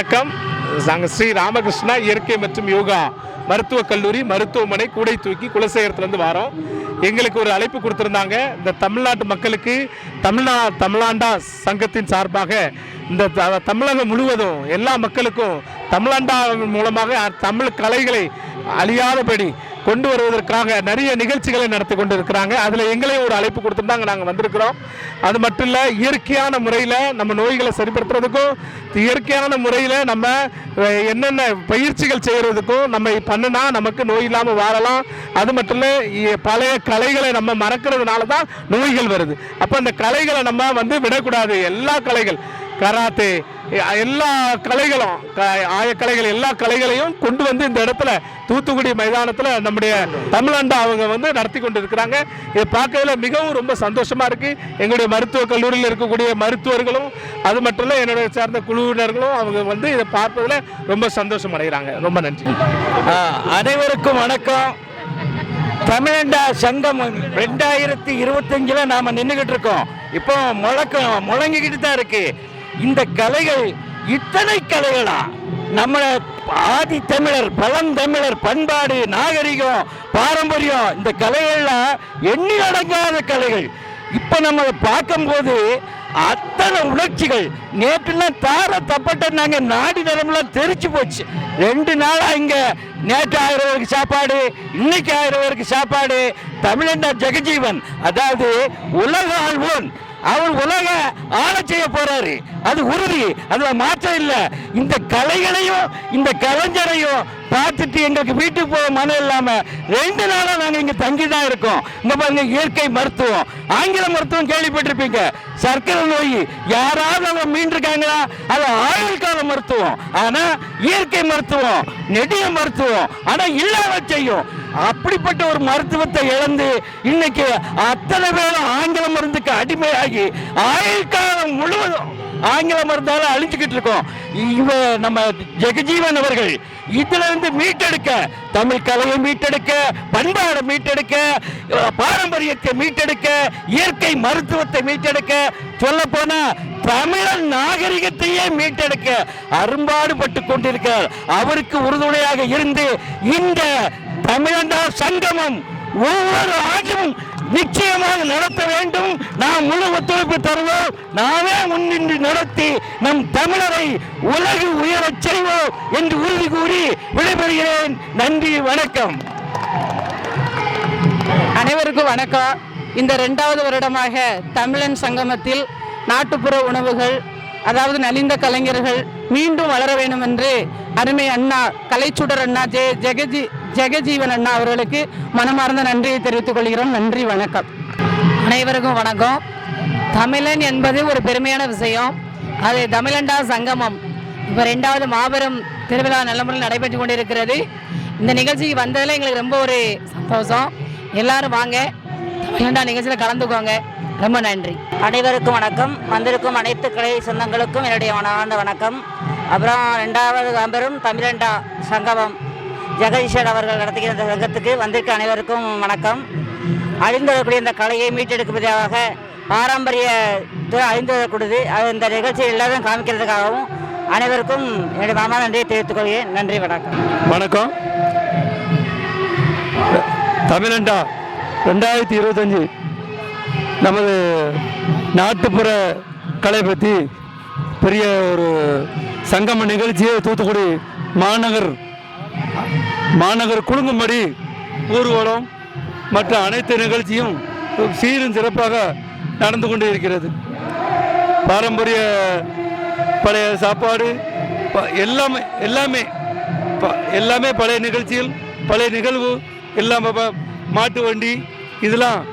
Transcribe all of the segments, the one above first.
வணக்கம். நாங்கள் ஸ்ரீ ராமகிருஷ்ணா இயற்கை மற்றும் யோகா மருத்துவக் கல்லூரி மருத்துவமனை கூடை தூக்கி குலசேகரத்துலேருந்து வரோம். எங்களுக்கு ஒரு அழைப்பு கொடுத்துருந்தாங்க. இந்த தமிழ்நாட்டு மக்களுக்கு தமிழ்நா தமிழாண்டா சங்கத்தின் சார்பாக இந்த த- தமிழகம் முழுவதும் எல்லா மக்களுக்கும் தமிழாண்டா மூலமாக தமிழ் கலைகளை அழியாதபடி கொண்டு வருவதற்காக நிறைய நிகழ்ச்சிகளை நடத்தி கொண்டு இருக்கிறாங்க அதில் எங்களையும் ஒரு அழைப்பு கொடுத்துருந்தாங்க நாங்கள் வந்திருக்கிறோம். அது மட்டும் இல்லை இயற்கையான முறையில் நம்ம நோய்களை சரிப்படுத்துறதுக்கும் இயற்கையான முறையில் நம்ம என்னென்ன பயிற்சிகள் செய்கிறதுக்கும் நம்ம பண்ணுனா நமக்கு நோய் இல்லாமல் வாழலாம். அது மட்டும் இல்லை இ- பழைய கலைகளை நம்ம மறக்கிறதுனால தான் நோய்கள் வருது. அப்போ அந்த கலைகளை நம்ம வந்து விடக்கூடாது. எல்லா கலைகள். கராத்தே எல்லா கலைகளும் ஆயக்கலைகள் எல்லா கலைகளையும் கொண்டு வந்து இந்த இடத்துல தூத்துக்குடி மைதானத்தில் நம்முடைய தமிழண்டா அவங்க வந்து நடத்தி கொண்டு இருக்கிறாங்க இதை பார்க்கறதுல மிகவும் ரொம்ப சந்தோஷமா இருக்கு. எங்களுடைய மருத்துவக் கல்லூரியில் இருக்கக்கூடிய மருத்துவர்களும் அது மட்டும் இல்லை என்னுடைய சார்ந்த குழுவினர்களும் அவங்க வந்து இதை பார்ப்பதில் ரொம்ப சந்தோஷம் அடைகிறாங்க. ரொம்ப நன்றி. அனைவருக்கும் வணக்கம். தமிழண்டா சங்கம் ரெண்டாயிரத்தி இருபத்தஞ்சில் நாம் நின்றுக்கிட்டு இருக்கோம். இப்போ முழக்கம் முழங்கிக்கிட்டு தான் இருக்குது இந்த கலைகள் இத்தனை கலைகளா? நம்ம ஆதி தமிழர் பழந்தமிழர் பண்பாடு நாகரிகம் பாரம்பரியம் இந்த கலைகள்லாம் எண்ணி அடங்காத கலைகள். இப்போ நம்ம பார்க்கும்போது அத்தனை உணர்ச்சிகள். நேற்றுலாம் தார தப்பட்ட நாங்க நாடி நிலமெல்லாம் தெரிச்சு போச்சு. ரெண்டு நாளா இங்க நேற்று ஆயிரம் பேருக்கு சாப்பாடு இன்னைக்கு ஆயிரம் பேருக்கு சாப்பாடு. தமிழண்டா ஜெகஜீவன். அதாவது உலக ஆழ்வோன் அவர் உலக ஆள செய்ய போறாரு. அது உறுதி. அதுல மாற்றம் இல்லை. இந்த கலைகளையும் இந்த கலைஞரையும் பார்த்துட்டு எங்களுக்கு வீட்டுக்கு போக மனம் இல்லாம ரெண்டு நாளா நாங்க இங்க தங்கி தான் இருக்கோம். இங்க பாருங்க இயற்கை மருத்துவம். ஆங்கில மருத்துவம் கேள்விப்பட்டிருப்பீங்க. சர்க்கரை நோய் யாராவது அவங்க மீண்டிருக்காங்களா? அது ஆயுள் கால மருத்துவம். ஆனா இயற்கை மருத்துவம் நெடிய மருத்துவம் ஆனா இல்லாம செய்யும் அப்படிப்பட்ட ஒரு மருத்துவத்தை இழந்து இன்னைக்கு அத்தனை பேரும் ஆங்கில மருந்துக்கு அடிமையாகி ஆயுள் காலம் முழுவதும் ஆங்கில மருந்தால அழிஞ்சுக்கிட்டு இருக்கோம். இவ நம்ம ஜெகஜீவன் அவர்கள் இதுல இருந்து மீட்டெடுக்க தமிழ் கலையை மீட்டெடுக்க பண்பாடை மீட்டெடுக்க பாரம்பரியத்தை மீட்டெடுக்க இயற்கை மருத்துவத்தை மீட்டெடுக்க சொல்ல போனா தமிழன் நாகரிகத்தையே மீட்டெடுக்க அரும்பாடுபட்டு கொண்டிருக்கிறார். அவருக்கு உறுதுணையாக இருந்து இந்த தமிழண்டா சங்கமம் ஒவ்வொரு ஆண்டும் நிச்சயமாக நடத்த வேண்டும். நாம் முழு ஒத்துழைப்பு தருவோம். நாமே முன்னின்று நடத்தி நம் தமிழரை உலகு உயரச் செய்வோம் என்று உறுதி கூறி விடைபெறுகிறேன். நன்றி வணக்கம். அனைவருக்கும் வணக்கம். இந்த ரெண்டாவது வருடமாக தமிழன் சங்கமத்தில் நாட்டுப்புற உணவுகள் அதாவது நலிந்த கலைஞர்கள் மீண்டும் வளர வேண்டும் என்று அருமை அண்ணா கலைச்சுடர் அண்ணா ஜெ ஜெகஜி ஜெகஜீவன் அண்ணா அவர்களுக்கு மனமார்ந்த நன்றியை தெரிவித்துக் கொள்கிறோம். நன்றி வணக்கம். அனைவருக்கும் வணக்கம். தமிழன் என்பது ஒரு பெருமையான விஷயம். அது தமிழண்டா சங்கமம். இப்போ ரெண்டாவது மாபெரும் திருவிழா நல்ல முறையில் நடைபெற்று கொண்டிருக்கிறது. இந்த நிகழ்ச்சிக்கு வந்ததில் எங்களுக்கு ரொம்ப ஒரு சந்தோஷம். எல்லாரும் வாங்க. தமிழண்டா நிகழ்ச்சியில் கலந்துக்கோங்க. ரொம்ப நன்றி. அனைவருக்கும் வணக்கம். வந்திருக்கும் அனைத்து கலை சொந்தங்களுக்கும் என்னுடைய மனமார்ந்த வணக்கம். அப்புறம் ரெண்டாவது அம்பரும் தமிழண்டா சங்கமம். ஜெகதீஷன் அவர்கள் நடத்துகிற இந்த சங்கத்துக்கு வந்திருக்க அனைவருக்கும் வணக்கம். அழிந்து வரக்கூடிய இந்த கலையை மீட்டெடுப்பதாக பாரம்பரியத்தை அழிந்து வரக்கூடியது. அது இந்த நிகழ்ச்சி எல்லாரும் காமிக்கிறதுக்காகவும் அனைவருக்கும் என்னுடைய மாமா நன்றியை தெரிவித்துக் கொள்கிறேன். நன்றி வணக்கம். வணக்கம். தமிழண்டா ரெண்டாயிரத்தி இருபத்தஞ்சி நமது நாட்டுப்புற கலை பற்றி பெரிய ஒரு சங்கம நிகழ்ச்சியை தூத்துக்குடி மாநகர் மாநகர் குலுங்கும்படி ஊர்வலம் மற்ற அனைத்து நிகழ்ச்சியும் சீரும் சிறப்பாக நடந்து கொண்டு இருக்கிறது. பாரம்பரிய பழைய சாப்பாடு ப- எல்லாமே எல்லாமே ப- எல்லாமே பழைய நிகழ்ச்சிகள் பழைய நிகழ்வு எல்லாம் மாட்டு வண்டி இதெல்லாம்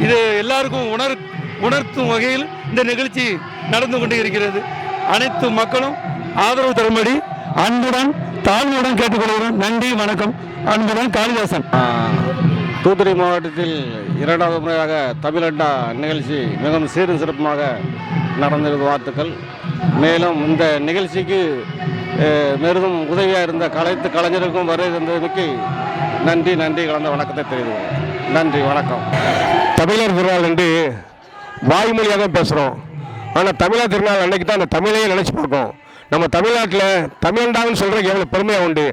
இது எல்லாருக்கும் உணர் உணர்த்தும் வகையில் இந்த நிகழ்ச்சி நடந்து கொண்டு இருக்கிறது. அனைத்து மக்களும் ஆதரவு தரும்படி அன்புடன் தாழ்மையுடன் கேட்டுக்கொள்கிறோம் நன்றி வணக்கம். அன்புடன் காளிதாசன். தூத்துக்குடி மாவட்டத்தில் இரண்டாவது முறையாக தமிழண்டா நிகழ்ச்சி மிகவும் சீரும் சிறப்புமாக நடந்திருக்கும் வாழ்த்துக்கள். மேலும் இந்த நிகழ்ச்சிக்கு பெரிதும் உதவியாக இருந்த கலைத்து கலைஞருக்கும் வருகை தந்ததுக்கு நன்றி நன்றி கலந்த வணக்கத்தை தெரிவிக்கிறேன். நன்றி வணக்கம். தமிழர் திருநாள் என்று வாய்மொழியாக தான் பேசுகிறோம் ஆனால் தமிழர் திருநாள் அன்னைக்கு தான் அந்த தமிழையே நினச்சி பார்ப்போம் நம்ம தமிழ்நாட்டில் தமிழண்டான்னு சொல்கிறதுக்கு எவ்வளோ பெருமையாக உண்டு.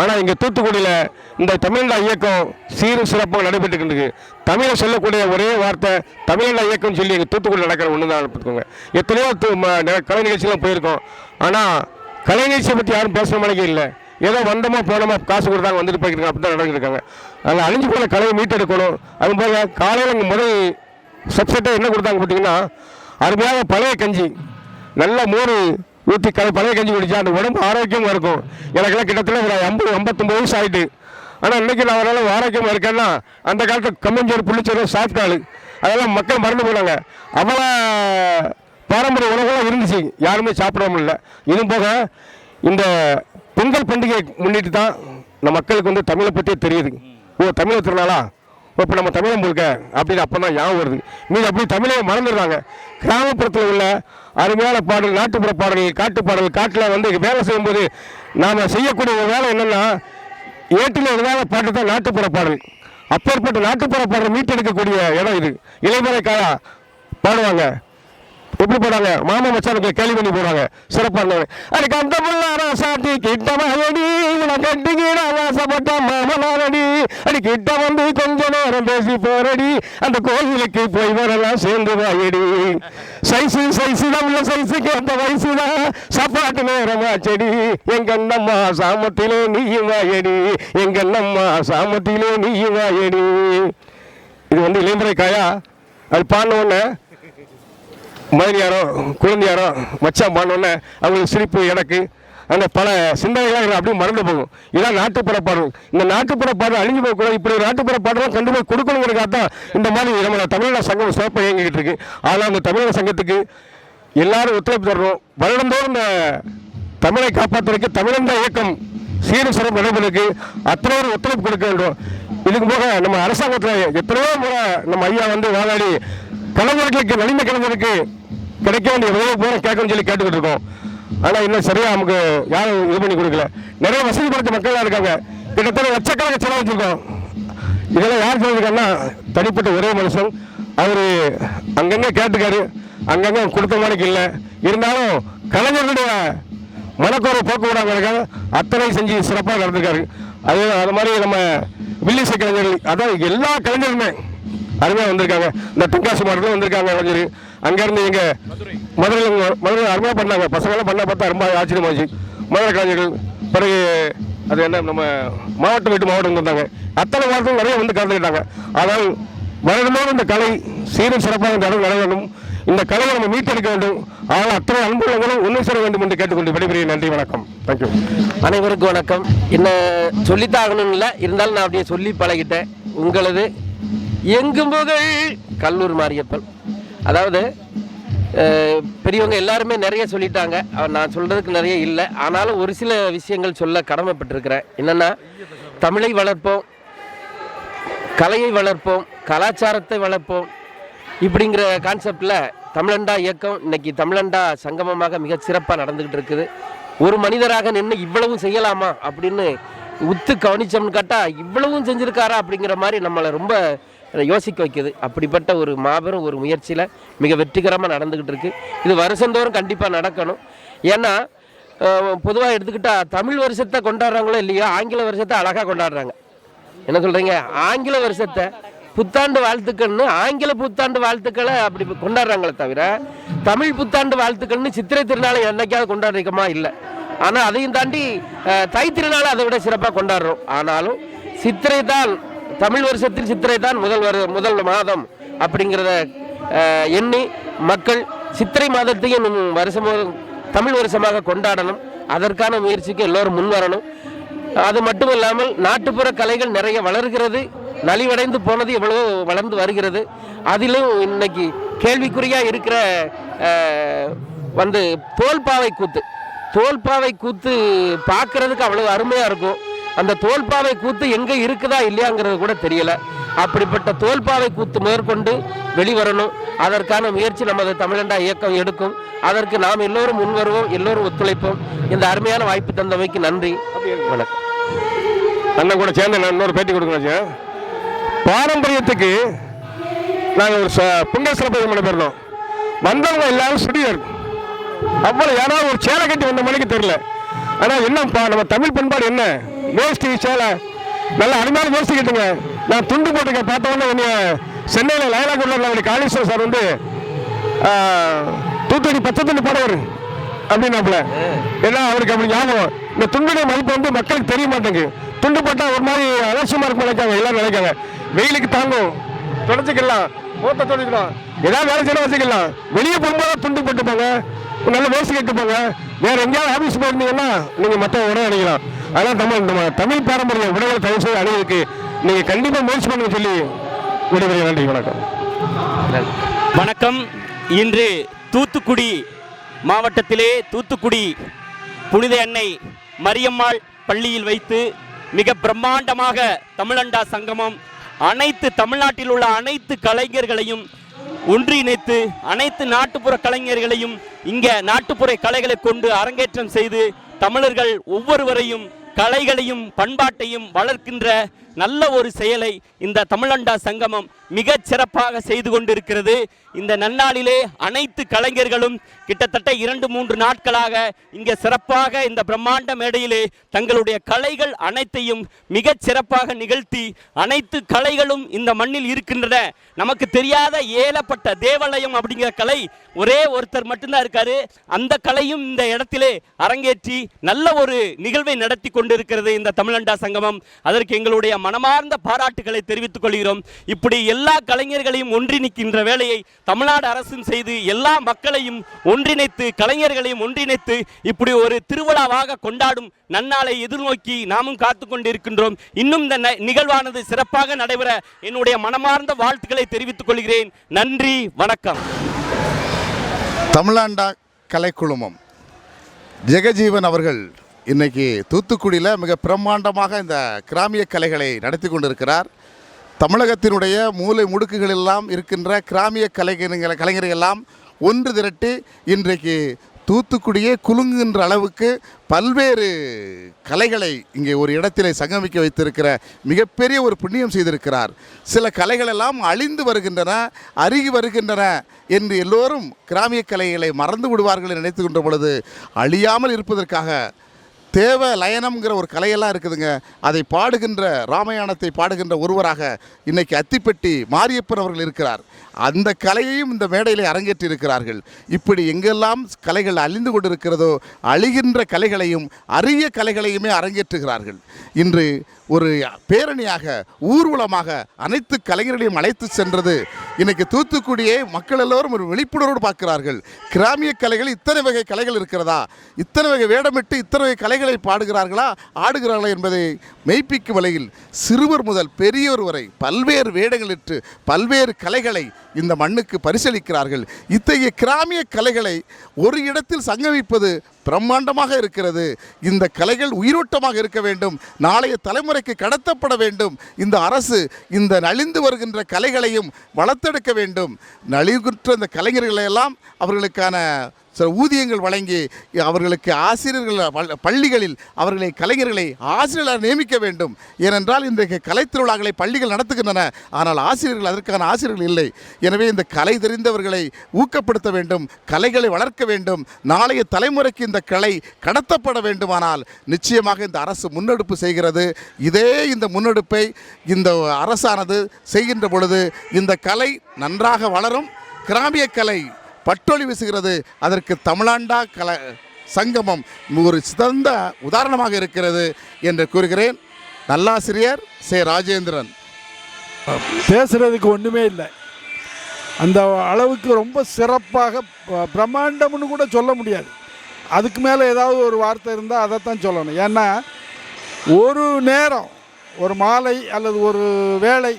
ஆனால் இங்கே தூத்துக்குடியில் இந்த தமிழண்டா இயக்கம் சீரும் சிறப்பாக நடைபெற்றுக்கிட்டு இருக்கு. தமிழை சொல்லக்கூடிய ஒரே வார்த்தை தமிழண்டா இயக்கம்னு சொல்லி எங்கள் தூத்துக்குடியில் நடக்கிற ஒன்று தான் பார்த்துக்கோங்க எத்தனையோ ம- ந- கலை நிகழ்ச்சிலாம் போயிருக்கோம். ஆனால் கலை நிகழ்ச்சியை பற்றி யாரும் பேசுகிற மாதிரிக்கே இல்லை. ஏதோ வந்தோமா போனோமா காசு கொடுத்தாங்க வந்துட்டு போய்க்கிறாங்க அப்படி தான் நடந்துருக்காங்க அதில் அழிஞ்சு போன கலையை மீட்டெடுக்கணும். அது போக காலையில் இங்கே முதல் சப்செட்டாக என்ன கொடுத்தாங்க பார்த்தீங்கன்னா அருமையாக பழைய கஞ்சி. நல்ல மோர் ஊற்றி க பழைய கஞ்சி குடிச்சா அந்த உடம்பு ஆரோக்கியமாக இருக்கும். எனக்கெல்லாம் கிட்டத்தட்ட ஒரு ஐம்பது ஐம்பத்தொம்பது வயசு ஆகிட்டு ஆனால் இன்றைக்கி நான் அவரால் ஆரோக்கியமாக இருக்கேன்னா அந்த காலத்தில் கம்மஞ்சோறு புளிச்சோறு சாப்பிட்டாள் அதெல்லாம் மக்கள் மறந்து போனாங்க. அவ்வளோ பாரம்பரிய உணவுகளாக இருந்துச்சு. யாருமே சாப்பிட முடியல இதுவும் போக இந்த பொங்கல் பண்டிகை முன்னிட்டு தான் நம்ம மக்களுக்கு வந்து தமிழை பற்றியே தெரியுது. ஓ தமிழை திருநாளா இப்போ நம்ம தமிழை முழுக்க அப்படின்னு அப்போ தான் ஞாபகம் வருது. மீது அப்படி தமிழை மறந்துடுறாங்க. கிராமப்புறத்தில் உள்ள அருமையான பாடல் நாட்டுப்புற பாடல்கள் காட்டு பாடல் காட்டில் வந்து வேலை செய்யும்போது நாம் செய்யக்கூடிய ஒரு வேலை என்னென்னா ஏட்டில் வேலை பாட்டு தான் நாட்டுப்புற பாடல். அப்பேற்பட்ட நாட்டுப்புற பாடல் மீட்டெடுக்கக்கூடிய இடம் இது. இளைமறை காலா பாடுவாங்க. எப்படி போறாங்க? மாமா மச்சானுக்கு கேள்வி பண்ணி போறாங்க. சிறப்பாக அதுக்கு அந்த புள்ள சாத்தி கிட்ட மகடி கட்டிக்கிட ஆசைப்பட்ட மாமனாரடி அடி கிட்ட வந்து கொஞ்ச நேரம் பேசி போறடி. அந்த கோயிலுக்கு போய் வரலாம் சேர்ந்து வாயடி. சைஸு சைஸு தான் உள்ள சைஸுக்கு அந்த வயசு தான் சாப்பாட்டு நேரமா செடி எங்கண்ணம்மா சாமத்திலே நீயும் வாயடி. எங்கண்ணம்மா சாமத்திலே நீயும் வாயடி. இது வந்து இளைஞரை காயா? அது பாடின உடனே மதினியாரோ குழந்தையாரோ மச்சான் பாடணுன்னு அவங்களுக்கு சிரிப்பு எனக்கு அந்த பல சிந்தனைகளாக அப்படியே மறந்து போகும். இதான் நாட்டுப்புற பாடல் இந்த நாட்டுப்புற பாடல் அழிஞ்சு போகக்கூடாது. இப்படி ஒரு நாட்டுப்புற பாடலாம் கண்டு போய் கொடுக்கணுங்கிறதுக்காக தான் இந்த மாதிரி நம்ம தமிழக சங்கம் சிறப்பாக இயங்கிக்கிட்டு இருக்கு. ஆனால் அந்த தமிழக சங்கத்துக்கு எல்லாரும் ஒத்துழைப்பு தரணும். வருடந்தோறும் இந்த தமிழை காப்பாற்றுறதுக்கு தமிழந்த இயக்கம். சீரும் சிறப்பு நடைபெறதுக்கு அத்தனை பேர் ஒத்துழைப்பு கொடுக்க வேண்டும். இதுக்கு போக நம்ம அரசாங்கத்தில் எத்தனையோ முறை நம்ம ஐயா வந்து வாதாடி கலைஞர்களுக்கு நலிந்த கலைஞருக்கு கிடைக்க வேண்டிய உதவி பூரா கேட்கணும்னு சொல்லி கேட்டுக்கிட்டு இருக்கோம். ஆனால் இன்னும் சரியாக நமக்கு யாரும் இது பண்ணி கொடுக்கல. நிறைய வசதி படைத்த மக்கள்லாம் இருக்காங்க. கிட்டத்தட்ட லட்சக்கணக்கு செலவு வச்சிருக்கோம். இதெல்லாம் யார் சொல்லியிருக்காங்கன்னா தனிப்பட்ட ஒரே மனுஷன். அவர் அங்கங்கே கேட்டுக்காரு. அங்கங்கே கொடுத்த மாதிரி இல்லை. இருந்தாலும் கலைஞர்களுடைய மனக்கோரை போக்க விடாம அத்தனை செஞ்சு சிறப்பாக நடந்திருக்காரு. அது அது மாதிரி நம்ம வில்லிசை கலைஞர்கள் அதான் எல்லா கலைஞருமே அருமையாக வந்திருக்காங்க. இந்த தென்காசி மாவட்டத்தில் வந்திருக்காங்க கலைஞர். அங்கேருந்து எங்கள் மதுரையில் மதுரை அருமையாக பண்ணாங்க. பசங்களாம் பண்ண பார்த்தா ரொம்ப ஆச்சரியமாச்சு மதுரை கலைஞர்கள் பிறகு அது என்ன நம்ம மாவட்டம் விட்டு மாவட்டம் வந்தாங்க அத்தனை மாவட்டம் நிறைய வந்து கலந்துக்கிட்டாங்க. ஆனால் வருடமான இந்த கலை சீரும் சிறப்பாக இந்த இடம் வேண்டும். இந்த கலையை நம்ம மீட்டெடுக்க வேண்டும். ஆனால் அத்தனை அன்புள்ளவங்களும் ஒன்று சேர வேண்டும் என்று கேட்டுக்கொண்டு பெரிய நன்றி வணக்கம். தேங்க்யூ அனைவருக்கும் வணக்கம். என்ன சொல்லித்தாகணும்னு இல்லை. இருந்தாலும் நான் அப்படியே சொல்லி பழகிட்டேன். உங்களது எங்கும் புகழ் கல்லூர் மாரியப்பன். அதாவது பெரியவங்க எல்லாருமே நிறைய சொல்லிட்டாங்க. நான் சொல்கிறதுக்கு நிறைய இல்லை. ஆனாலும் ஒரு சில விஷயங்கள் சொல்ல கடமைப்பட்டிருக்கிறேன். என்னென்னா தமிழை வளர்ப்போம் கலையை வளர்ப்போம் கலாச்சாரத்தை வளர்ப்போம். இப்படிங்கிற கான்செப்டில் தமிழண்டா இயக்கம் இன்னைக்கு தமிழண்டா சங்கமமாக மிக சிறப்பாக நடந்துக்கிட்டு இருக்குது. ஒரு மனிதராக நின்று இவ்வளவும் செய்யலாமா அப்படின்னு உத்து கவனிச்சோம்னு கேட்டால் இவ்வளவும் செஞ்சுருக்காரா அப்படிங்கிற மாதிரி நம்மளை ரொம்ப யோசிக்க வைக்குது. அப்படிப்பட்ட ஒரு மாபெரும் ஒரு முயற்சியில் மிக வெற்றிகரமாக நடந்துக்கிட்டு இருக்குது இது வருஷந்தோறும் கண்டிப்பாக நடக்கணும். ஏன்னா பொதுவாக எடுத்துக்கிட்டால் தமிழ் வருஷத்தை கொண்டாடுறாங்களோ இல்லையோ ஆங்கில வருஷத்தை அழகாக கொண்டாடுறாங்க. என்ன சொல்கிறீங்க ஆங்கில வருஷத்தை புத்தாண்டு வாழ்த்துக்கள்னு ஆங்கில புத்தாண்டு வாழ்த்துக்களை அப்படி கொண்டாடுறாங்களே தவிர தமிழ் புத்தாண்டு வாழ்த்துக்கள்னு சித்திரை திருநாளை என்னைக்காவது கொண்டாடுறீக்கமா? இல்லை. ஆனால் அதையும் தாண்டி தை திருநாளை அதை விட சிறப்பாக கொண்டாடுறோம். ஆனாலும் சித்திரை தான் தமிழ் வருஷத்தில் சித்திரை தான் முதல் வரு முதல் மாதம் அப்படிங்கிறத எண்ணி மக்கள் சித்திரை மாதத்தையும் வருஷம் தமிழ் வருஷமாக கொண்டாடணும். அதற்கான முயற்சிக்கு எல்லோரும் முன் வரணும் அது மட்டும் இல்லாமல் நாட்டுப்புற கலைகள் நிறைய வளர்கிறது. நலிவடைந்து போனது எவ்வளவோ வளர்ந்து வருகிறது. அதிலும் இன்னைக்கு கேள்விக்குறியாக இருக்கிற வந்து தோல்பாவை கூத்து. தோல்பாவை கூத்து பார்க்கறதுக்கு அவ்வளோ அருமையாக இருக்கும். அந்த தோல்பாவை கூத்து எங்கே இருக்குதா இல்லையாங்கிறது கூட தெரியல. அப்படிப்பட்ட தோல்பாவை கூத்து மேற்கொண்டு வெளிவரணும். அதற்கான முயற்சி நமது தமிழண்டா இயக்கம் எடுக்கும். அதற்கு நாம் எல்லோரும் முன்வருவோம் எல்லோரும் ஒத்துழைப்போம். இந்த அருமையான வாய்ப்பு தந்தமைக்கு நன்றி. வணக்கம். அண்ணன் கூட சேர்ந்து நான் இன்னொரு பேட்டி கொடுக்கணும் பாரம்பரியத்துக்கு நாங்கள் ஒரு ச- சிறப்பு நடைபெறணும் வந்தவங்க எல்லாரும் சுடிதார் அவ்வளோ யாராவது ஒரு சேலை கட்டி வந்த மணிக்கு தெரியல. ஆனால் என்னப்பா நம்ம தமிழ் பண்பாடு என்ன? வேஷ்டி சேலை நல்ல அருமையான வேஷ்டி கட்டுங்க. நான் துண்டு போட்டுக்க பார்த்த உடனே சென்னையில் லயலாக்குள்ள அப்படி காளீஸ்வரர் சார் வந்து தூத்துக்குடி பச்சை துண்டு பாடுவார் அப்படின்னாப்புல. ஏன்னா அவருக்கு அப்படி ஞாபகம். இந்த துண்டுடைய மதிப்பு வந்து மக்களுக்கு தெரிய மாட்டேங்குது. துண்டு போட்டால் ஒரு மாதிரி அலட்சியமாக இருக்கும் நினைக்காங்க எல்லாரும் நினைக்காங்க. வெயிலுக்கு தாங்கும். தொடச்சிக்கலாம். மூத்த தொடச்சிக்கலாம். ஏதாவது வேலை செய்யணும் வச்சுக்கலாம் வெளியே போகும்போது துண்டு போட்டுப்பாங்க. நல்ல வேஸ்ட் கட்டுப்பாங்க. வேற எங்கேயாவது ஆஃபீஸ் போயிருந்தீங்கன்னா நீங்கள் மற்ற உடனே நினைக்கலாம் ஆனால் தமிழ் நம்ம தமிழ் பாரம்பரிய உடைகளை தயவு செய்து அணிவதற்கு நீங்கள் கண்டிப்பாக முயற்சி பண்ண சொல்லி விடைபெறுகிறேன். நன்றி வணக்கம். வணக்கம். இன்று தூத்துக்குடி மாவட்டத்திலே தூத்துக்குடி புனித அன்னை மரியம்மாள் பள்ளியில் வைத்து மிக பிரம்மாண்டமாக தமிழண்டா சங்கமம் அனைத்து தமிழ்நாட்டில் உள்ள அனைத்து கலைஞர்களையும் ஒன்றிணைத்து அனைத்து நாட்டுப்புற கலைஞர்களையும் இங்கே நாட்டுப்புற கலைகளை கொண்டு அரங்கேற்றம் செய்து தமிழர்கள் ஒவ்வொருவரையும் கலைகளையும் பண்பாட்டையும் வளர்க்கின்ற நல்ல ஒரு செயலை இந்த தமிழண்டா சங்கமம் மிகச் சிறப்பாக செய்து கொண்டிருக்கிறது. இந்த நன்னாளிலே அனைத்து கலைஞர்களும் கிட்டத்தட்ட இரண்டு மூன்று நாட்களாக இங்கே சிறப்பாக இந்த பிரம்மாண்ட மேடையிலே தங்களுடைய கலைகள் அனைத்தையும் மிகச் சிறப்பாக நிகழ்த்தி அனைத்து கலைகளும் இந்த மண்ணில் இருக்கின்றன. நமக்கு தெரியாத ஏலப்பட்ட தேவாலயம் அப்படிங்கிற கலை ஒரே ஒருத்தர் மட்டும்தான் இருக்காரு. அந்த கலையும் இந்த இடத்திலே அரங்கேற்றி நல்ல ஒரு நிகழ்வை நடத்தி கொண்டிருக்கிறது இந்த தமிழண்டா சங்கமம். அதற்கு எங்களுடைய மனமார்ந்த பாராட்டுகளை தெரிவித்துக் கொள்கிறோம். இப்படி எல்லா கலைஞர்களையும் ஒன்றிணைக்கின்ற வேலையை தமிழ்நாடு அரசும் செய்து எல்லா மக்களையும் ஒன்றிணைத்து கலைஞர்களையும் ஒன்றிணைத்து இப்படி ஒரு திருவிழாவாக கொண்டாடும் நன்னாளை எதிர்நோக்கி நாமும் காத்து கொண்டிருக்கின்றோம். இன்னும் இந்த ந- நிகழ்வானது சிறப்பாக நடைபெற என்னுடைய மனமார்ந்த வாழ்த்துக்களை தெரிவித்துக் கொள்கிறேன். நன்றி வணக்கம். தமிழாண்டா கலைக்குழுமம். ஜெகஜீவன் அவர்கள் இன்னைக்கு தூத்துக்குடியில் மிக பிரம்மாண்டமாக இந்த கிராமிய கலைகளை நடத்தி கொண்டிருக்கிறார். தமிழகத்தினுடைய மூலை முடுக்குகளெல்லாம் இருக்கின்ற கிராமிய கலைஞர்கள் கலைஞர்கள் எல்லாம் ஒன்று திரட்டி இன்றைக்கு தூத்துக்குடியே குலுங்குகின்ற அளவுக்கு பல்வேறு கலைகளை இங்கே ஒரு இடத்திலே சங்கமிக்க வைத்திருக்கிற மிகப்பெரிய ஒரு புண்ணியம் செய்திருக்கிறார். சில கலைகளெல்லாம் அழிந்து வருகின்றன அருகி வருகின்றன என்று எல்லோரும் கிராமிய கலைகளை மறந்து விடுவார்கள் நினைத்து கொண்ட பொழுது அழியாமல் இருப்பதற்காக தேவ லயனம்ங்கிற ஒரு கலையெல்லாம் இருக்குதுங்க. அதை பாடுகின்ற ராமாயணத்தை பாடுகின்ற ஒருவராக இன்றைக்கி அத்திப்பட்டி மாரியப்பன் அவர்கள் இருக்கிறார். அந்த கலையையும் இந்த மேடையில் அரங்கேற்றி இருக்கிறார்கள் இப்படி எங்கெல்லாம் கலைகள் அழிந்து கொண்டிருக்கிறதோ அழிகின்ற கலைகளையும் அரிய கலைகளையுமே அரங்கேற்றுகிறார்கள். இன்று ஒரு பேரணியாக ஊர்வலமாக அனைத்து கலைஞர்களையும் அழைத்து சென்றது. இன்னைக்கு தூத்துக்குடியே மக்கள் எல்லோரும் ஒரு விழிப்புணர்வோடு பார்க்கிறார்கள். கிராமிய கலைகள் இத்தனை வகை கலைகள் இருக்கிறதா? இத்தனை வகை வேடமிட்டு இத்தனை வகை கலைகளை பாடுகிறார்களா? ஆடுகிறார்களா என்பதை மெய்ப்பிக்கும் வகையில் சிறுவர் முதல் பெரியோர் வரை பல்வேறு வேடங்களிட்டு பல்வேறு கலைகளை இந்த மண்ணுக்கு பரிசளிக்கிறார்கள். இத்தகைய கிராமிய கலைகளை ஒரு இடத்தில் சங்கமிப்பது பிரம்மாண்டமாக இருக்கிறது. இந்த கலைகள் உயிரோட்டமாக இருக்க வேண்டும். நாளைய தலைமுறைக்கு கடத்தப்பட வேண்டும். இந்த அரசு இந்த நலிந்து வருகின்ற கலைகளையும் வளர்த்தெடுக்க வேண்டும். நலிவுற்ற இந்த கலைஞர்களையெல்லாம் அவர்களுக்கான சில ஊதியங்கள் வழங்கி அவர்களுக்கு ஆசிரியர்கள் பள்ளிகளில் அவர்களை கலைஞர்களை ஆசிரியர்களாக நியமிக்க வேண்டும். ஏனென்றால் இன்றைக்கு கலைத்திருவிழாக்களை பள்ளிகள் நடத்துகின்றன. ஆனால் ஆசிரியர்கள் அதற்கான ஆசிரியர்கள் இல்லை. எனவே இந்த கலை தெரிந்தவர்களை ஊக்கப்படுத்த வேண்டும் கலைகளை வளர்க்க வேண்டும். நாளைய தலைமுறைக்கு இந்த கலை கடத்தப்பட வேண்டுமானால் நிச்சயமாக இந்த அரசு முன்னெடுப்பு செய்கிறது. இதே இந்த முன்னெடுப்பை இந்த அரசானது செய்கின்ற பொழுது இந்த கலை நன்றாக வளரும். கிராமிய கலை பட்டொளி வீசுகிறது. அதற்கு தமிழாண்டா கல சங்கமம் ஒரு சிறந்த உதாரணமாக இருக்கிறது என்று கூறுகிறேன். நல்லாசிரியர் சே. ராஜேந்திரன். பேசுறதுக்கு ஒன்றுமே இல்லை. அந்த அளவுக்கு ரொம்ப சிறப்பாக பிரம்மாண்டம்னு கூட சொல்ல முடியாது. அதுக்கு மேலே ஏதாவது ஒரு வார்த்தை இருந்தால் அதைத்தான் சொல்லணும். ஏன்னா ஒரு நேரம் ஒரு மாலை அல்லது ஒரு வேலை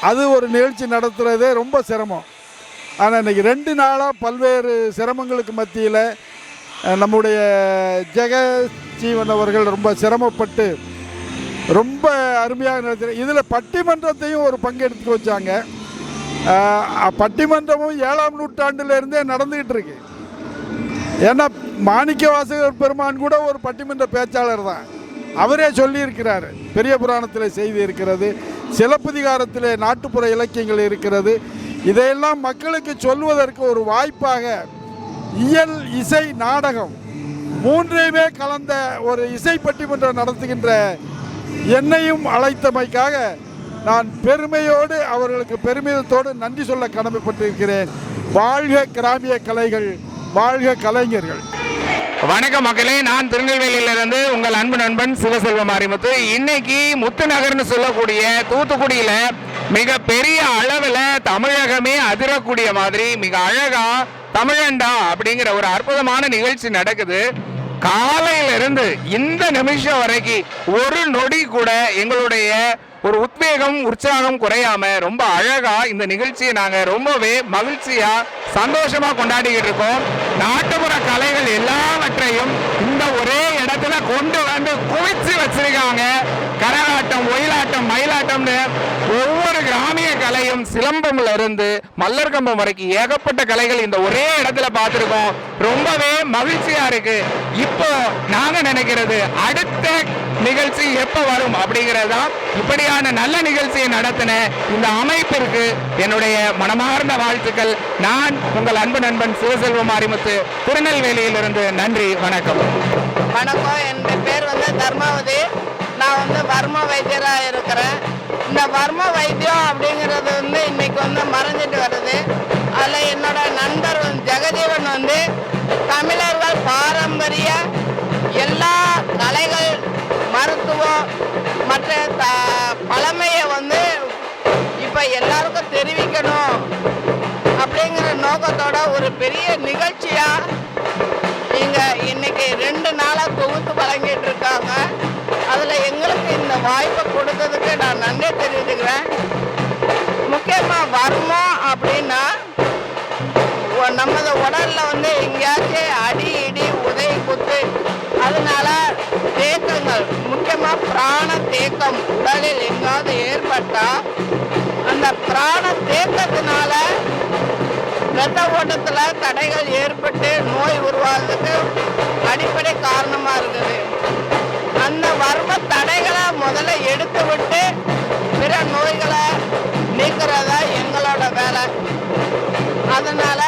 அது ஒரு நிகழ்ச்சி நடத்துகிறதே ரொம்ப சிரமம். ஆனால் இன்றைக்கி ரெண்டு நாளாக பல்வேறு சிரமங்களுக்கு மத்தியில் நம்முடைய ஜெகஜீவன் அவர்கள் ரொம்ப சிரமப்பட்டு ரொம்ப அருமையாக நடத்தி இதில் பட்டிமன்றத்தையும் ஒரு பங்கெடுத்து வச்சாங்க. பட்டிமன்றமும் ஏழாம் நூற்றாண்டுலேருந்தே நடந்துக்கிட்டு இருக்கு ஏன்னா மாணிக்க வாசகர் பெருமான் கூட ஒரு பட்டிமன்ற பேச்சாளர் தான். அவரே சொல்லியிருக்கிறார் பெரிய புராணத்தில் செய்தி இருக்கிறது சிலப்பதிகாரத்தில் நாட்டுப்புற இலக்கியங்கள் இருக்கிறது இதையெல்லாம் மக்களுக்கு சொல்வதற்கு ஒரு வாய்ப்பாக இயல் இசை நாடகம். மூன்றையுமே கலந்த ஒரு இசை பட்டிமன்றம் நடத்துகின்ற என்னையும் அழைத்தமைக்காக நான் பெருமையோடு அவர்களுக்கு பெருமிதத்தோடு நன்றி சொல்ல கடமைப்பட்டிருக்கிறேன். வாழ்க கிராமிய கலைகள் வாழ்க கலைஞர்கள். வணக்கம் மக்களே நான் திருநெல்வேலியிலிருந்து உங்கள் அன்பு நண்பன் சிவசெல்வம் மாரிமுத்து. இன்னைக்கு முத்துநகர்னு சொல்லக்கூடிய தூத்துக்குடியில் மிக பெரிய அளவில் தமிழகமே அதிரக்கூடிய மாதிரி மிக அழகா தமிழண்டா அப்படிங்கிற ஒரு அற்புதமான நிகழ்ச்சி நடக்குது. காலையில இருந்து இந்த நிமிஷம் வரைக்கும் ஒரு நொடி கூட எங்களுடைய ஒரு உத்வேகம் உற்சாகம் குறையாம ரொம்ப அழகா இந்த நிகழ்ச்சியை நாங்கள் ரொம்பவே மகிழ்ச்சியா சந்தோஷமா கொண்டாடிக்கிட்டு இருக்கோம். நாட்டுப்புற கலைகள் எல்லாவற்றையும் இந்த ஒரே இடத்துல கொண்டு வந்து குவிச்சு வச்சிருக்காங்க. கரகாட்டம் ஒயிலாட்டம் மயிலாட்டம்னு ஒவ்வொரு கிராமிய கலையும் சிலம்பம்ல இருந்து மல்லர் கம்பம் வரைக்கும் ஏகப்பட்ட கலைகள் இந்த ஒரே இடத்துல பார்த்துருக்கோம். ரொம்பவே மகிழ்ச்சியா இருக்கு. இப்போ நாங்க நினைக்கிறது அடுத்த நிகழ்ச்சி எப்ப வரும் அப்படிங்கிறது தான் இப்படியான நல்ல நிகழ்ச்சியை நடத்தின இந்த அமைப்பிற்கு என்னுடைய மனமார்ந்த வாழ்த்துக்கள். நான் உங்கள் அன்பு நண்பன் சிவசெல்வ மாரிமுத்து திருநெல்வேலியிலிருந்து நன்றி வணக்கம். வணக்கம். என் பேர் வந்து தர்மாவதி. நான் வந்து வர்ம வைத்தியராக இருக்கிறேன். இந்த வர்ம வைத்தியம் அப்படிங்கிறது வந்து இன்னைக்கு வந்து மறைஞ்சிட்டு வருது. அதில் என்னோட நண்பர் வந்து ஜெகஜீவன் வந்து தமிழர்கள் பாரம்பரிய எல்லா கலைகள் மருத்துவம் மற்ற த பழமையை வந்து இப்போ எல்லாருக்கும் தெரிவிக்கணும். அப்படிங்கிற நோக்கத்தோட ஒரு பெரிய நிகழ்ச்சியாக இங்கே இன்னைக்கு ரெண்டு நாளா தொகுத்து வழங்கிட்டு இருக்காங்க. அதுல எங்களுக்கு இந்த வாய்ப்பை கொடுத்ததுக்கு நான் நன்றி தெரிவிச்சுக்கிறேன். முக்கியமா வர்மம் அப்படின்னா நமது உடல்ல வந்து எங்கேயாச்சும் அடி இடி உதை குத்து அதனால தேக்கங்கள் முக்கியமா பிராண தேக்கம் உடலில் எங்காவது ஏற்பட்டா அந்த பிராண தேக்கத்தினால ரத்த ஓட்டத்தில் தடைகள் ஏற்பட்டு நோய் உருவாகிறதுக்கு அடிப்படை காரணமாக இருக்குது அந்த வர்ம தடைகளை முதல்ல எடுத்து விட்டு பிற நோய்களை நீக்கிறதா எங்களோட வேலை. அதனால்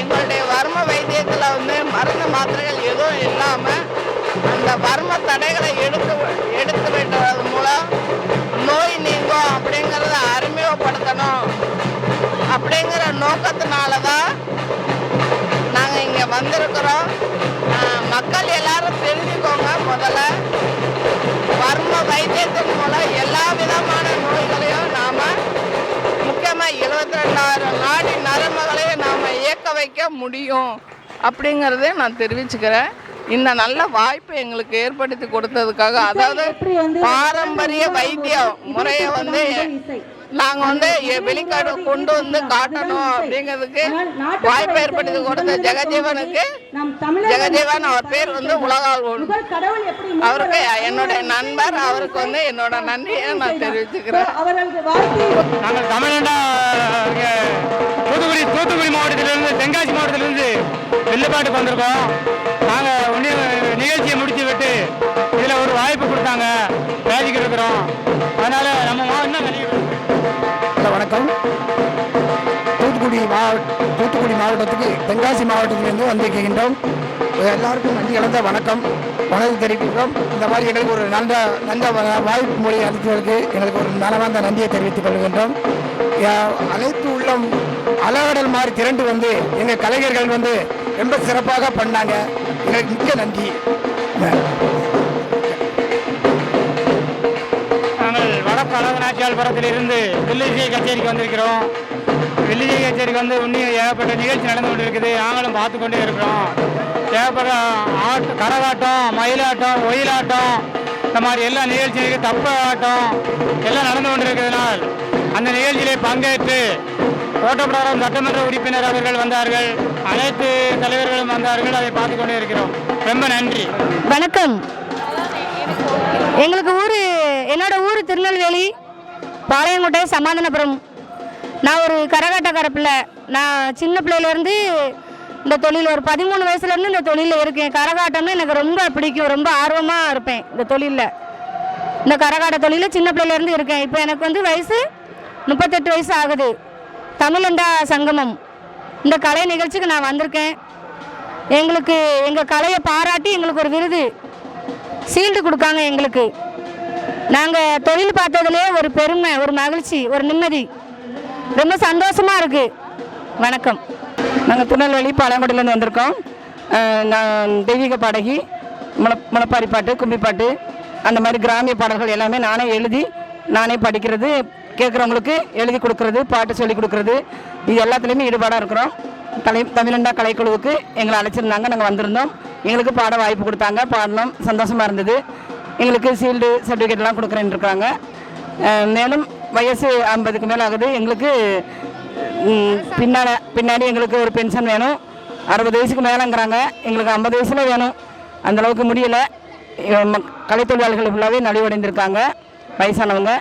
எங்களுடைய வர்ம வைத்தியத்தில் வந்து மருந்து மாத்திரைகள் எதுவும் இல்லாமல் அந்த வர்ம தடைகளை எடுத்து எடுத்து விட்டுறது மூலம் நோய் நீங்கும் அப்படிங்கிறத அறிமுகப்படுத்தணும். அப்படிங்கிற நோக்கத்தினால தான் நாங்கள் இங்கே வந்திருக்கிறோம். மக்கள் எல்லாரும் தெரிஞ்சுக்கோங்க முதல்ல. வர்ம வைத்தியத்தின் மூலம் எல்லா விதமான நோய்களையும் நாம் முக்கியமாக இருபத்தி ரெண்டாயிரம் நாடி நரம்புகளையும் நாம் இயக்க வைக்க முடியும் அப்படிங்கிறதே நான் தெரிவிச்சுக்கிறேன். இந்த நல்ல வாய்ப்பை எங்களுக்கு ஏற்படுத்தி கொடுத்ததுக்காக அதாவது பாரம்பரிய வைத்திய முறையை வந்து நாங்கள் வந்து வெளிக்காடு கொண்டு வந்து காட்டணும் அப்படிங்கிறதுக்கு வாய்ப்பு ஏற்படுத்தி கொடுத்த ஜெகஜீவனுக்கு ஜெகஜீவன் அவர் பேர் வந்து உலகால் ஒன்று அவருக்கு என்னுடைய நண்பர் அவருக்கு வந்து என்னோட நன்றியை நான் தெரிவிச்சுக்கிறேன். நாங்கள் தமிழ்நாடா தூத்துக்குடி தூத்துக்குடி மாவட்டத்திலிருந்து தென்காசி மாவட்டத்திலிருந்து வெள்ளுப்பாட்டுக்கு வந்திருக்கோம். தென்காசி மாவட்டத்திலிருந்து வந்திருக்கின்றோம். எல்லாருக்கும் நன்றி கலந்த வணக்கம். வணக்கம் தெரிவிக்கிறோம் இந்த மாதிரி எங்களுக்கு ஒரு நல்ல நல்ல வாய்ப்பு மொழி அளித்தவர்களுக்கு எங்களுக்கு ஒரு நலவார்ந்த நன்றியை தெரிவித்துக் கொள்கின்றோம். அனைத்து உள்ளம் அலகடல் மாதிரி திரண்டு வந்து எங்கள் கலைஞர்கள் வந்து ரொம்ப சிறப்பாக பண்ணாங்க. எங்களுக்கு மிக்க நன்றி. நாங்கள் வடக்கு அழகநாச்சியால்புரத்திலிருந்து வில்லிசை கச்சேரிக்கு வந்திருக்கிறோம். வில்லிசை கச்சேரிக்கு வந்து இன்னும் ஏகப்பட்ட நிகழ்ச்சி நடந்து கொண்டு இருக்குது நாங்களும் பார்த்து கொண்டே இருக்கிறோம். ஏகப்பட்ட ஆட்டு கரகாட்டம் மயிலாட்டம் ஒயிலாட்டம் இந்த மாதிரி எல்லா நிகழ்ச்சிகளுக்கு தப்ப ஆட்டம் எல்லாம் நடந்து கொண்டு இருக்கிறதுனால் அந்த நிகழ்ச்சியிலே பங்கேற்று கோட்டப்படாரம் சட்டமன்ற உறுப்பினர் அவர்கள் வந்தார்கள். அனைத்து தலைவர்களும் வந்தார்கள். அதை பார்த்து கொண்டே இருக்கிறோம். ரொம்ப நன்றி. வணக்கம். எங்களுக்கு ஊர் என்னோட ஊர் திருநெல்வேலி பாளையங்கோட்டை சமாதானபுரம். நான் ஒரு கரகாட்டக்கார பிள்ளை நான் சின்ன பிள்ளையிலேருந்து இந்த தொழில் ஒரு பதிமூணு வயசுலேருந்து இந்த தொழிலில் இருக்கேன். கரகாட்டம்னா எனக்கு ரொம்ப பிடிக்கும். ரொம்ப ஆர்வமாக இருப்பேன் இந்த தொழிலில். இந்த கரகாட்ட தொழிலில் சின்ன பிள்ளையிலேருந்து இருக்கேன். இப்போ எனக்கு வந்து வயசு முப்பத்தெட்டு வயசு ஆகுது. தமிழண்டா சங்கமம். இந்த கலை நிகழ்ச்சிக்கு நான் வந்திருக்கேன். எங்களுக்கு எங்கள் கலையை பாராட்டி எங்களுக்கு ஒரு விருது சீல்டு கொடுக்காங்க எங்களுக்கு. நாங்கள் தொழில் பார்த்ததுலேயே ஒரு பெருமை ஒரு மகிழ்ச்சி ஒரு நிம்மதி. ரொம்ப சந்தோஷமாக இருக்குது வணக்கம். நாங்கள் திருநெல்வேலி பழங்குடியிலேருந்து வந்திருக்கோம். நான் தெய்வீக பாடகி முள முளப்பாரி பாட்டு கும்பி பாட்டு அந்த மாதிரி கிராமிய பாடல்கள் எல்லாமே நானே எழுதி நானே படிக்கிறது கேட்குறவங்களுக்கு எழுதி கொடுக்கறது பாட்டு சொல்லி கொடுக்கறது இது எல்லாத்துலேயுமே ஈடுபாடாக இருக்கிறோம். கலை தமிழண்டா கலைக்குழுவுக்கு எங்களை அழைச்சிருந்தாங்க நாங்கள் வந்திருந்தோம். எங்களுக்கு பாட வாய்ப்பு கொடுத்தாங்க பாடணும் சந்தோஷமாக இருந்தது. எங்களுக்கு சீல்டு சர்டிஃபிகேட்லாம் கொடுக்குறேன்னு இருக்காங்க மேலும் வயசு ஐம்பதுக்கு மேலே ஆகுது எங்களுக்கு பின்னால் பின்னாடி எங்களுக்கு ஒரு பென்ஷன் வேணும். அறுபது வயசுக்கு மேலேங்கிறாங்க. எங்களுக்கு ஐம்பது வயசில் வேணும். அந்தளவுக்கு முடியலை. கலைத்தொழிலாளர்கள் ஃபுல்லாகவே நலிவடைந்திருக்காங்க. வயசானவங்க.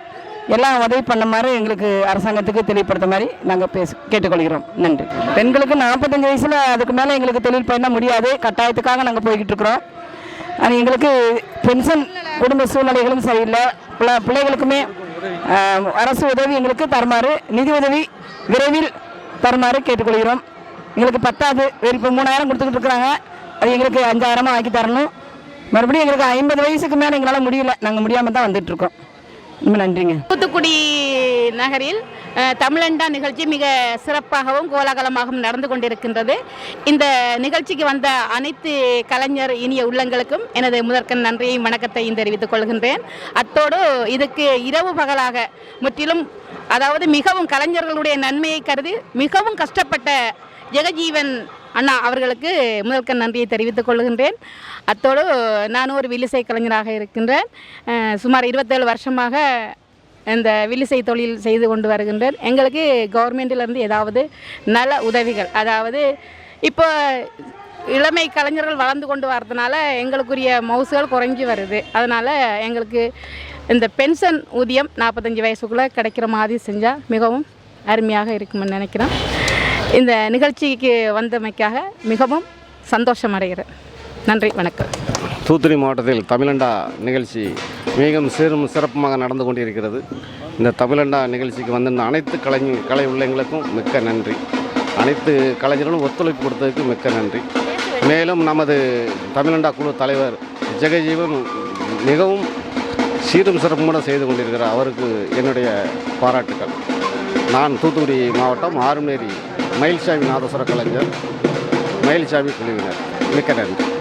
எல்லாம் உதவி பண்ண மாதிரி எங்களுக்கு அரசாங்கத்துக்கு தெளிவுபடுத்த மாதிரி நாங்கள் பேச கேட்டுக்கொள்கிறோம். நன்றி. பெண்களுக்கு நாற்பத்தஞ்சு வயசில் அதுக்கு மேலே எங்களுக்கு தொழில் பண்ண முடியாது. கட்டாயத்துக்காக நாங்கள் போய்கிட்டு இருக்கிறோம் ஆனால் எங்களுக்கு பென்ஷன் குடும்ப சூழ்நிலைகளும் சரியில்லை. பிள்ளைகளுக்குமே அரசு உதவி எங்களுக்கு தருமாறு நிதி உதவி விரைவில் தருமாறு கேட்டுக்கொள்கிறோம். எங்களுக்கு பத்தாது இப்போ மூணாயிரம் கொடுத்துக்கிட்டு இருக்கிறாங்க. அது எங்களுக்கு அஞ்சாயிரமாக ஆக்கி தரணும். மறுபடியும் எங்களுக்கு ஐம்பது வயசுக்கு மேலே எங்களால் முடியல. நாங்கள் முடியாமல் தான் வந்துட்டுருக்கோம் ரொம்ப நன்றிங்க. தூத்துக்குடி நகரில் தமிழண்டா நிகழ்ச்சி மிக சிறப்பாகவும் கோலாகலமாகவும் நடந்து கொண்டிருக்கின்றது. இந்த நிகழ்ச்சிக்கு வந்த அனைத்து கலைஞர் இனிய உள்ளங்களுக்கும் எனது முதற்கண் நன்றியையும் வணக்கத்தையும் தெரிவித்துக் கொள்கின்றேன். அத்தோடு இதுக்கு இரவு பகலாக முற்றிலும் அதாவது மிகவும் கலைஞர்களுடைய நன்மையை கருதி மிகவும் கஷ்டப்பட்ட ஜெகஜீவன் அண்ணா அவர்களுக்கு முதற்கண் நன்றியை தெரிவித்துக் கொள்கின்றேன். அத்தோடு நானும் ஒரு வில்லிசை கலைஞராக இருக்கின்றேன். சுமார் இருபத்தேழு வருஷமாக இந்த வில்லிசை தொழில் செய்து கொண்டு வருகின்றேன். எங்களுக்கு கவர்மெண்ட்டிலேருந்து ஏதாவது நல உதவிகள் அதாவது இப்போ இளமை கலைஞர்கள் வளர்ந்து கொண்டு வரதுனால எங்களுக்குரிய மவுசுகள் குறைஞ்சி வருது. அதனால் எங்களுக்கு இந்த பென்ஷன் ஊதியம் நாற்பத்தஞ்சு வயசுக்குள்ளே கிடைக்கிற மாதிரி செஞ்சால் மிகவும் அருமையாக இருக்கும்னு நினைக்கிறேன். இந்த நிகழ்ச்சிக்கு வந்தமைக்காக மிகவும் சந்தோஷம் அடைகிறேன் நன்றி வணக்கம். தூத்துக்குடி மாவட்டத்தில் தமிழண்டா நிகழ்ச்சி மிகவும் சீரும் சிறப்புமாக நடந்து கொண்டிருக்கிறது. இந்த தமிழண்டா நிகழ்ச்சிக்கு வந்திருந்த அனைத்து கலைஞ கலை உள்ளங்களுக்கும் மிக்க நன்றி. அனைத்து கலைஞர்களும் ஒத்துழைப்பு கொடுத்ததுக்கு மிக்க நன்றி. மேலும் நமது தமிழண்டா குழு தலைவர் ஜெகஜீவன் மிகவும் சீரும் சிறப்புடன் செய்து கொண்டிருக்கிறார். அவருக்கு என்னுடைய பாராட்டுக்கள். நான் தூத்துக்குடி மாவட்டம் ஆறுமேரி மயில்சாமி நாதஸ்வர கலைஞர். மயில்சாமி குழுவினர் மிக்க நன்றி.